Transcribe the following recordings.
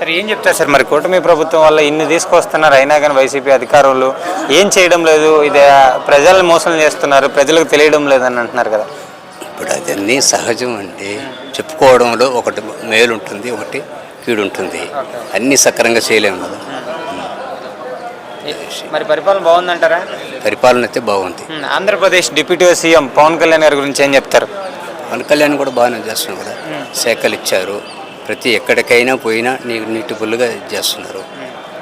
సరే ఏం చెప్తారు సార్ మరి? కూటమి ప్రభుత్వం వల్ల ఇన్ని తీసుకొస్తున్నారు అయినా కానీ వైసీపీ అధికారులు ఏం చేయడం లేదు? ఇది ప్రజల్ని మోసం చేస్తున్నారు ప్రజలకు తెలియడం లేదని అంటున్నారు కదా. ఇప్పుడు అదన్నీ సహజం అండి. చెప్పుకోవడంలో ఒకటి మేలు ఉంటుంది ఒకటి కీడు ఉంటుంది అన్నీ సక్రంగా చేయలేము కదా. మరి పరిపాలన బాగుందంటారా? పరిపాలన అయితే బాగుంది. ఆంధ్రప్రదేశ్ డిప్యూటీ సీఎం పవన్ కళ్యాణ్ గారి గురించి ఏం చెప్తారు? పవన్ కళ్యాణ్ కూడా బాగానే చేస్తున్నాం కదా. శాఖలు ఇచ్చారు. ప్రతి ఎక్కడికైనా పోయినా నీకు నీటిఫుల్గా ఇది చేస్తున్నారు.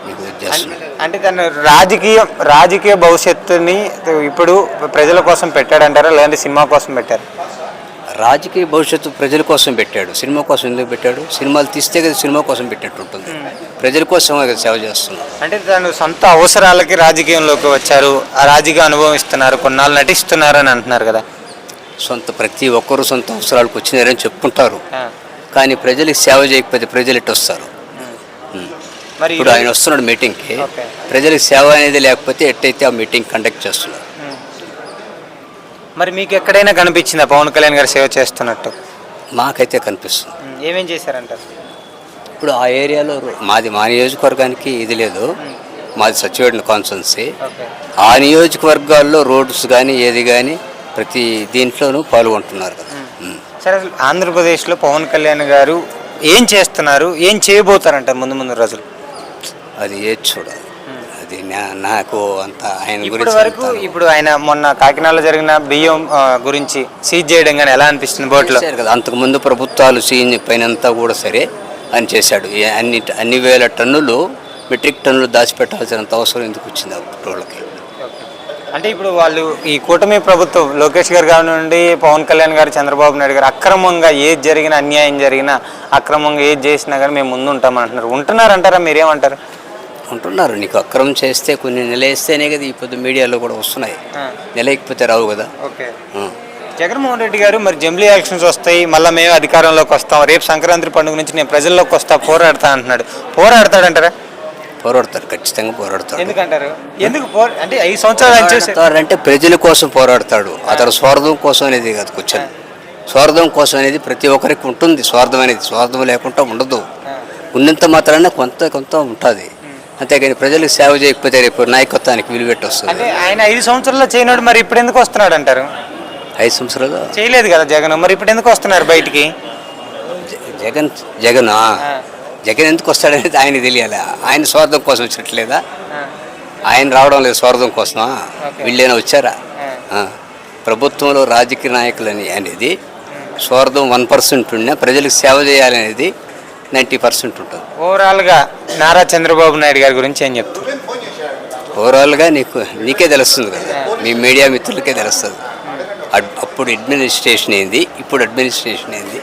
నీకు చేస్తున్నారు. అంటే తను రాజకీయ రాజకీయ భవిష్యత్తుని ఇప్పుడు ప్రజల కోసం పెట్టాడంటారా? లేదంటే సినిమా కోసం పెట్టారు? రాజకీయ భవిష్యత్తు ప్రజల కోసం పెట్టాడు. సినిమా కోసం ఎందుకు పెట్టాడు? సినిమాలు తీస్తే కదా సినిమా కోసం పెట్టినట్టు ఉంటుంది. ప్రజల కోసం కదా సేవ చేస్తున్నాడు అంటే తను సొంత అవసరాలకి రాజకీయంలోకి వచ్చారు. ఆ రాజకీయ అనుభవం ఇస్తున్నారు కొన్నాళ్ళు నటిస్తున్నారు అని అంటున్నారు కదా. సొంత ప్రతి ఒక్కరు సొంత అవసరాలకు వచ్చినారని చెప్పుకుంటారు. కానీ ప్రజలకు సేవ చేయకపోతే ప్రజలు ఎట్టు వస్తారు? ఉమ్. మరి ఇప్పుడు ఆయన వస్తున్నాడు మీటింగ్కి. ప్రజలకు సేవ అనేది లేకపోతే ఎట్టయితే ఆ మీటింగ్ కండక్ట్ చేస్తున్నారు? మరి మీకు ఎక్కడైనా కనిపించిందా? పవన్ కళ్యాణ్ గారు సేవ చేస్తున్నట్టు. మాకైతే కనిపిస్తుంది. ఏమేం చేశారంటారు ఇప్పుడు ఆ ఏరియాలో మాది మా నియోజకవర్గానికి ఇది లేదు. మాది సచివేడిన కాన్స్టెన్సీ. ఆ నియోజకవర్గాల్లో రోడ్స్ కానీ ఏది కానీ ప్రతి దీంట్లోనూ పాల్గొంటున్నారు కదా. సరే అసలు ఆంధ్రప్రదేశ్లో పవన్ కళ్యాణ్ గారు ఏం చేస్తున్నారు ఏం చేయబోతారంట ముందు ముందు రోజులు? అది ఏది చూడాలి. అది నా- నాకు అంత ఆయన గురించి వరకు అంత ఇప్పుడు ఆయన మొన్న కాకినాడలో జరిగిన బియ్యం ఆ, గురించి సీజ్ చేయడం కానీ ఎలా అనిపిస్తుంది బోట్లో? చేశారు కదా. అంతకుముందు ప్రభుత్వాలు సీన్ పైనంతా కూడా సరే అని చేశాడు. ఈ అన్ని అన్ని వేల టన్నులు మెట్రిక్ టన్నులు దాచిపెట్టాల్సినంత అవసరం ఎందుకు వచ్చింది అప్పటి వాళ్ళకి అంటే ఇప్పుడు వాళ్ళు ఈ కూటమి ప్రభుత్వం లోకేష్ గారు కానివ్వండి పవన్ కళ్యాణ్ గారు చంద్రబాబు నాయుడు గారు అక్రమంగా ఏది జరిగినా అన్యాయం జరిగినా అక్రమంగా ఏది చేసినా కానీ మేము ముందు ఉంటామని అంటున్నారు ఉంటున్నారంటారా మీరేమంటారు? ఉంటున్నారు. నీకు అక్రమం చేస్తే కొన్ని నిలయిస్తేనే కదా ఈ పొద్దు మీడియాలో కూడా వస్తున్నాయి. నిలయకపోతే రావు కదా. ఓకే. జగన్మోహన్ రెడ్డి గారు మరి జంబ్లీ ఎలక్షన్స్ వస్తాయి మళ్ళీ మేము అధికారంలోకి వస్తాం. రేపు సంక్రాంతి పండుగ నుంచి నేను ప్రజల్లోకి వస్తా పోరాడతా అంటున్నాడు. పోరాడతాడంటారా? పోరాడతారు ఖచ్చితంగా పోరాడతాడు. ఎందుకంటారు? ఎందుకు అంటే ఐదు సంవత్సరాలు ప్రజల కోసం పోరాడతాడు. అతను స్వార్థం కోసం అనేది కాదు కూర్చొని. స్వార్థం కోసం అనేది ప్రతి ఒక్కరికి ఉంటుంది స్వార్థం అనేది. స్వార్థం లేకుండా ఉండదు. ఉన్నంత మాత్రాన కొంత కొంత ఉంటుంది. అంతేగాని ప్రజలకు సేవ చేయకపోతే రేపు నాయకత్వానికి విలువెట్టి వస్తుంది? అంటే ఆయన ఐదు సంవత్సరాల్లో చేయనాడు మరి ఇప్పుడు ఎందుకు వస్తున్నాడు అంటారు? ఐదు సంవత్సరాలు చేయలేదు కదా జగన్. మరి ఇప్పుడు ఎందుకు వస్తున్నారు బయటికి? జగన్ జగన్? జగన్ ఎందుకు వస్తాడనేది ఆయన తెలియాలి. ఆయన స్వార్థం కోసం వచ్చినట్లేదా ఆయన రావడం లేదు స్వార్థం కోసమా? వీళ్ళేనా వచ్చారా. ప్రభుత్వంలో రాజకీయ నాయకులని అనేది స్వార్థం వన్ పర్సెంట్ ఉన్నా ప్రజలకు సేవ చేయాలనేది నైంటీ పర్సెంట్ ఉంటుంది. ఓవరాల్గా నారా చంద్రబాబు నాయుడు గారి గురించి ఏం చెప్తారు? ఓవరాల్గా నీకు నీకే తెలుస్తుంది కదా. మీ మీడియా మిత్రులకే తెలుస్తుంది. అడ్- అప్పుడు అడ్మినిస్ట్రేషన్ ఏంది ఇప్పుడు అడ్మినిస్ట్రేషన్ ఏంది?